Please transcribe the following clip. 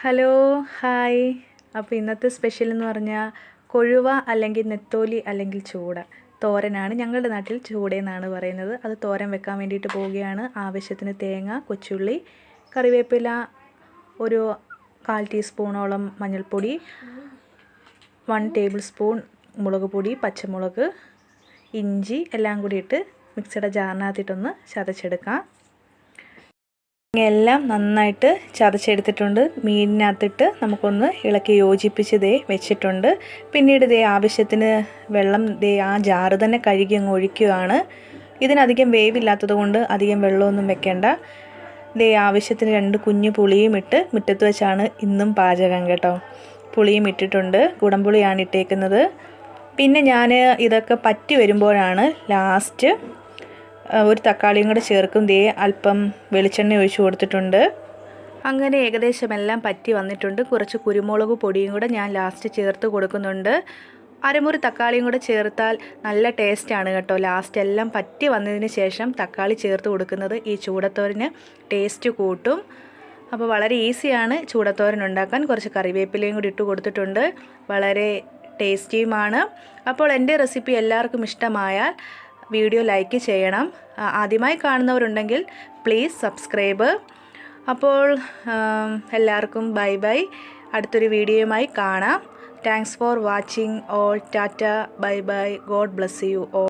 Hello hi. അപ്പോൾ ഇന്നത്തെ special എന്ന് പറഞ്ഞാൽ കൊഴുവ അല്ലെങ്കിൽ നെത്തോലി അല്ലെങ്കിൽ ചൂട. തോരനാണ് ഞങ്ങളുടെ നാട്ടിൽ ചൂടയെന്നാണ് പറയുന്നത്. അത് തോരൻ വെക്കാൻ വേണ്ടിയിട്ട് പോവുകയാണ്. ആവശ്യത്തിന് തേങ്ങ കൊച്ചുള്ളി കറിവേപ്പില ഒരു കാൽ ടീസ്പൂണോളം മഞ്ഞൾപ്പൊടി വൺ ടേബിൾ സ്പൂൺ മുളക് പൊടി പച്ചമുളക് ഇഞ്ചി എല്ലാം കൂടി ഇട്ട് മിക്സിയുടെ ജാറിനകത്തിട്ടൊന്ന് ചതച്ചെടുക്കാം. എല്ലാം നന്നായിട്ട് ചതച്ചെടുത്തിട്ടുണ്ട്. മീനിനകത്തിട്ട് നമുക്കൊന്ന് ഇളക്കി യോജിപ്പിച്ച് ദേ വെച്ചിട്ടുണ്ട്. പിന്നീട് ദേ ആവശ്യത്തിന് വെള്ളം ദേ ആ ജാറ് തന്നെ കഴുകി അങ്ങ് ഒഴിക്കുകയാണ്. ഇതിനധികം വേവില്ലാത്തത് കൊണ്ട് അധികം വെള്ളമൊന്നും വെക്കേണ്ട. ദേ ആവശ്യത്തിന് രണ്ട് കുഞ്ഞു പുളിയും ഇട്ട് മുറ്റത്ത് വെച്ചാണ് ഇന്നും പാചകം കേട്ടോ. പുളിയും ഇട്ടിട്ടുണ്ട്. കുടംപുളിയാണ് ഇട്ടേക്കുന്നത്. പിന്നെ ഞാൻ ഇതൊക്കെ പറ്റി വരുമ്പോഴാണ് ലാസ്റ്റ് ഒരു തക്കാളിയും കൂടെ ചേർക്കും. ദേ അല്പം വെളിച്ചെണ്ണ ഒഴിച്ചു കൊടുത്തിട്ടുണ്ട്. അങ്ങനെ ഏകദേശം എല്ലാം പറ്റി വന്നിട്ടുണ്ട്. കുറച്ച് കുരുമുളക് പൊടിയും കൂടെ ഞാൻ ലാസ്റ്റ് ചേർത്ത് കൊടുക്കുന്നുണ്ട്. അരമുറി തക്കാളിയും കൂടെ ചേർത്താൽ നല്ല ടേസ്റ്റാണ് കേട്ടോ. ലാസ്റ്റ് എല്ലാം പറ്റി വന്നതിന് ശേഷം തക്കാളി ചേർത്ത് കൊടുക്കുന്നത് ഈ ചൂടത്തോരന് ടേസ്റ്റ് കൂട്ടും. അപ്പോൾ വളരെ ഈസിയാണ് ചൂടത്തോരൻ ഉണ്ടാക്കാൻ. കുറച്ച് കറിവേപ്പിലയും കൂടി ഇട്ട് കൊടുത്തിട്ടുണ്ട്. വളരെ ടേസ്റ്റിയുമാണ് അപ്പോൾ എന്റെ റെസിപ്പി എല്ലാവർക്കും ഇഷ്ടമായാൽ വീഡിയോ ലൈക്ക് ചെയ്യണം. ആദ്യമായി കാണുന്നവരുണ്ടെങ്കിൽ പ്ലീസ് സബ്സ്ക്രൈബ്. അപ്പോൾ എല്ലാവർക്കും ബൈ ബൈ. അടുത്തൊരു വീഡിയോയുമായി കാണാം. Thanks for watching all. Tata. Bye bye. God bless you all.